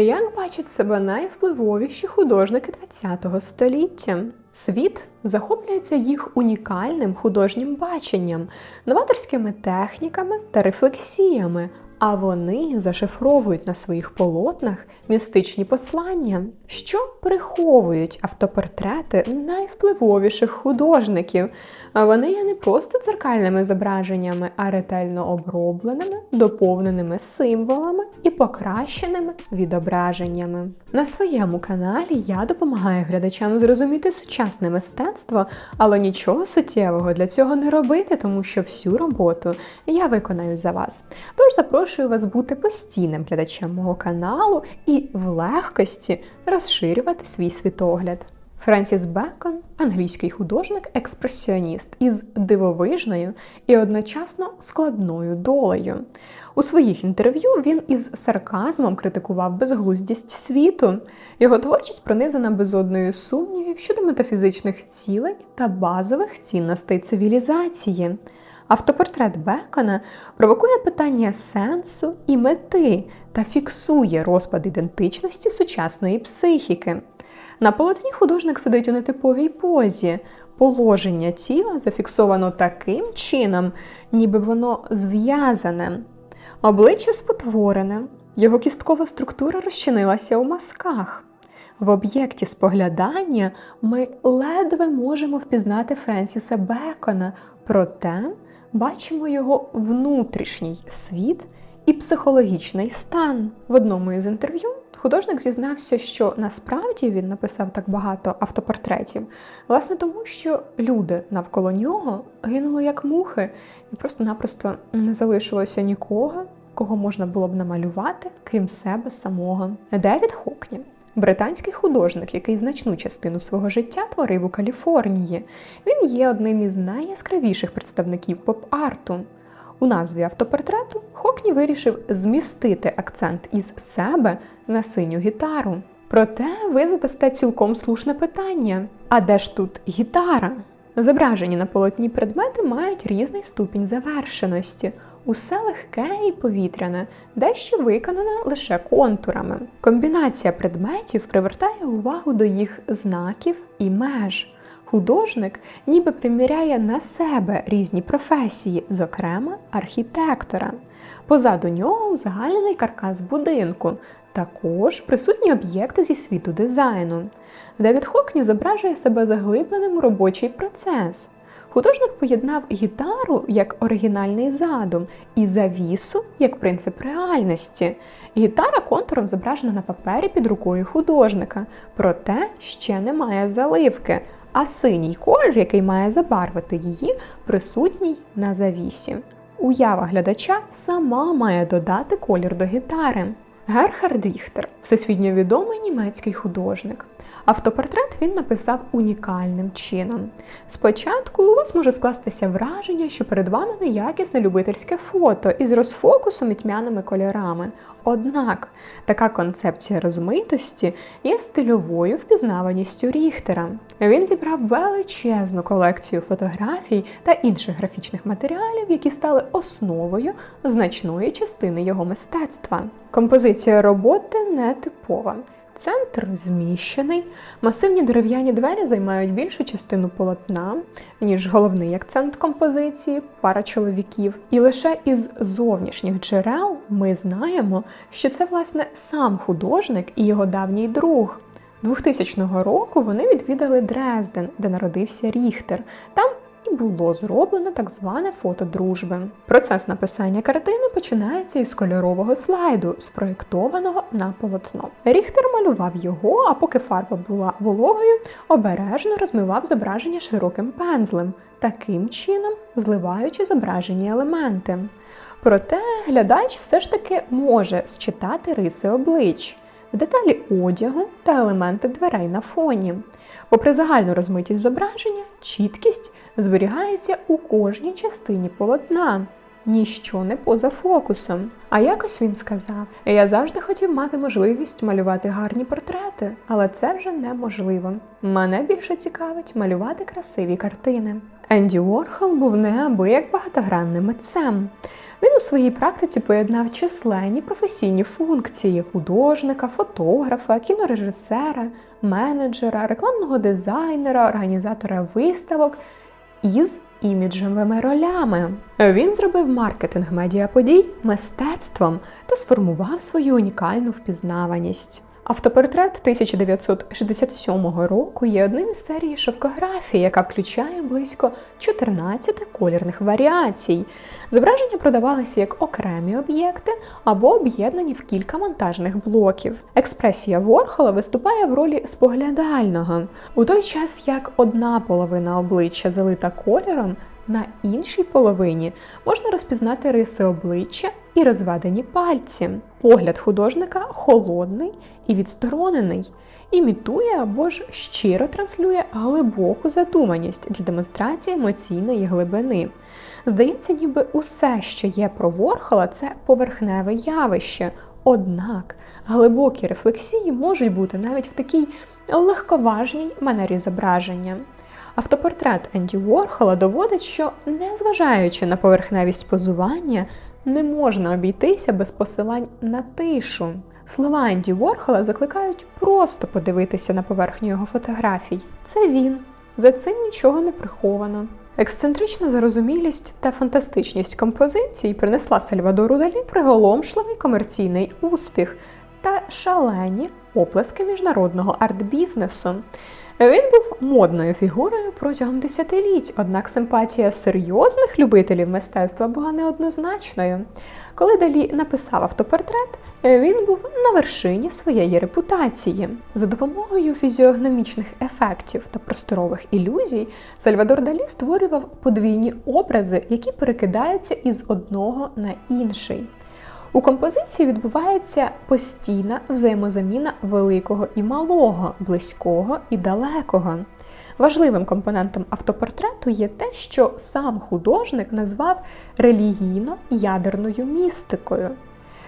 Як бачать себе найвпливовіші художники ХХ століття? Світ захоплюється їх унікальним художнім баченням, новаторськими техніками та рефлексіями, а вони зашифровують на своїх полотнах містичні послання, що приховують автопортрети найвпливовіших художників. Вони є не просто дзеркальними зображеннями, а ретельно обробленими, доповненими символами і покращеними відображеннями. На своєму каналі я допомагаю глядачам зрозуміти сучасне мистецтво, але нічого суттєвого для цього не робити, тому що всю роботу я виконаю за вас. Тож запрошую вас бути постійним глядачем мого каналу і в легкості розширювати свій світогляд. Френсіс Бекон англійський художник-експресіоніст із дивовижною і одночасно складною долею. У своїх інтерв'ю він із сарказмом критикував безглуздість світу. Його творчість пронизана безодною сумнівів щодо метафізичних цілей та базових цінностей цивілізації. Автопортрет Бекона провокує питання сенсу і мети та фіксує розпад ідентичності сучасної психіки. На полотні художник сидить у нетиповій позі. Положення тіла зафіксовано таким чином, ніби воно зв'язане. Обличчя спотворене, його кісткова структура розчинилася у мазках. В об'єкті споглядання ми ледве можемо впізнати Френсіса Бекона, проте бачимо його внутрішній світ і психологічний стан. В одному із інтерв'ю художник зізнався, що насправді він написав так багато автопортретів, власне тому, що люди навколо нього гинули як мухи, і просто-напросто не залишилося нікого, кого можна було б намалювати, крім себе самого. Девід Хокні. Британський художник, який значну частину свого життя творив у Каліфорнії, він є одним із найяскравіших представників поп-арту. У назві автопортрету Хокні вирішив змістити акцент із себе на синю гітару. Проте ви задасте цілком слушне питання: а де ж тут гітара? Зображені на полотні предмети мають різний ступінь завершеності. Усе легке і повітряне, дещо виконане лише контурами. Комбінація предметів привертає увагу до їх знаків і меж. Художник ніби приміряє на себе різні професії, зокрема архітектора. Позаду нього узагальнений каркас будинку, також присутні об'єкти зі світу дизайну. Девід Хокні зображує себе заглибленим у робочий процес. Художник поєднав гітару як оригінальний задум і завісу як принцип реальності. Гітара контуром зображена на папері під рукою художника, проте ще немає заливки, а синій колір, який має забарвити її, присутній на завісі. Уява глядача сама має додати колір до гітари. Герхард Ріхтер всесвітньо відомий німецький художник. Автопортрет він написав унікальним чином. Спочатку у вас може скластися враження, що перед вами неякісне любительське фото із розфокусом і тьмяними кольорами. Однак така концепція розмитості є стильовою впізнаваністю Ріхтера. Він зібрав величезну колекцію фотографій та інших графічних матеріалів, які стали основою значної частини його мистецтва. Композиція роботи нетипова. Центр зміщений, масивні дерев'яні двері займають більшу частину полотна, ніж головний акцент композиції, пара чоловіків. І лише із зовнішніх джерел ми знаємо, що це власне сам художник і його давній друг. 2000 року вони відвідали Дрезден, де народився Ріхтер. Там було зроблено так зване фото дружби. Процес написання картини починається із кольорового слайду, спроєктованого на полотно. Ріхтер малював його, а поки фарба була вологою, обережно розмивав зображення широким пензлем, таким чином зливаючи зображені елементи. Проте глядач все ж таки може считати риси облич деталі одягу та елементи дверей на фоні. Попри загальну розмитість зображення, чіткість зберігається у кожній частині полотна. Ніщо не поза фокусом. А якось він сказав: Я завжди хотів мати можливість малювати гарні портрети, але це вже неможливо. Мене більше цікавить малювати красиві картини. Енді Уорхол був неабияк багатогранним митцем. Він у своїй практиці поєднав численні професійні функції художника, фотографа, кінорежисера, менеджера, рекламного дизайнера, організатора виставок із іміджевими ролями. Він зробив маркетинг медіаподій мистецтвом та сформував свою унікальну впізнаваність. Автопортрет 1967 року є одним із серії шовкографій, яка включає близько 14 колірних варіацій. Зображення продавалися як окремі об'єкти або об'єднані в кілька монтажних блоків. Експресія Ворхола виступає в ролі споглядального, у той час як одна половина обличчя залита кольором. На іншій половині можна розпізнати риси обличчя і розведені пальці. Погляд художника холодний і відсторонений, імітує або ж щиро транслює глибоку задуманість для демонстрації емоційної глибини. Здається, ніби усе, що є про Ворхола, це поверхневе явище. Однак глибокі рефлексії можуть бути навіть в такій легковажній манері зображення. Автопортрет Енді Уорхола доводить, що, незважаючи на поверхневість позування, не можна обійтися без посилань на тишу. Слова Енді Уорхола закликають просто подивитися на поверхню його фотографій. Це він. За цим нічого не приховано. Ексцентрична зарозумілість та фантастичність композицій принесла Сальвадору Далі приголомшливий комерційний успіх та шалені оплески міжнародного арт-бізнесу. Він був модною фігурою протягом десятиліть, однак симпатія серйозних любителів мистецтва була неоднозначною. Коли Далі написав автопортрет, він був на вершині своєї репутації. За допомогою фізіогномічних ефектів та просторових ілюзій Сальвадор Далі створював подвійні образи, які перекидаються із одного на інший. У композиції відбувається постійна взаємозаміна великого і малого, близького і далекого. Важливим компонентом автопортрету є те, що сам художник назвав релігійно-ядерною містикою.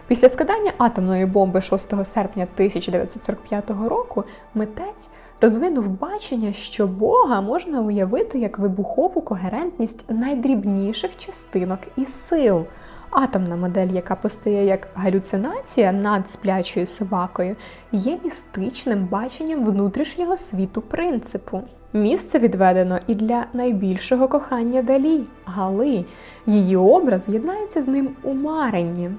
Після складання атомної бомби 6 серпня 1945 року митець розвинув бачення, що Бога можна уявити як вибухову когерентність найдрібніших частинок і сил. Атомна модель, яка постає як галюцинація над сплячою собакою, є містичним баченням внутрішнього світу принципу. Місце відведено і для найбільшого кохання Далі Гали. Її образ єднається з ним у маренні.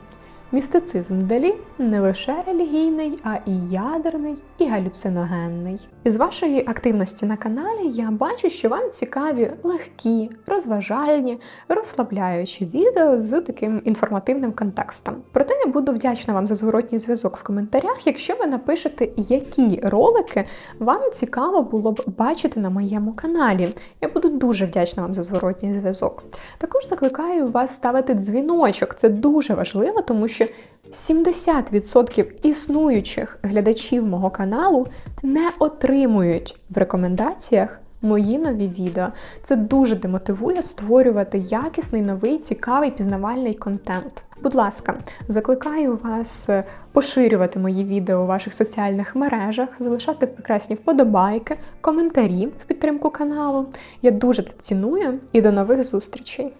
Містицизм Далі не лише релігійний, а і ядерний, і галюциногенний. Із вашої активності на каналі я бачу, що вам цікаві легкі, розважальні, розслабляючі відео з таким інформативним контекстом. Проте я буду вдячна вам за зворотній зв'язок в коментарях, якщо ви напишете, які ролики вам цікаво було б бачити на моєму каналі. Я буду дуже вдячна вам за зворотній зв'язок. Також закликаю вас ставити дзвіночок. Це дуже важливо, тому що 70% існуючих глядачів мого каналу не отримують в рекомендаціях мої нові відео. Це дуже демотивує створювати якісний, новий, цікавий, пізнавальний контент. Будь ласка, закликаю вас поширювати мої відео у ваших соціальних мережах, залишати прекрасні вподобайки, коментарі в підтримку каналу. Я дуже це ціную і до нових зустрічей!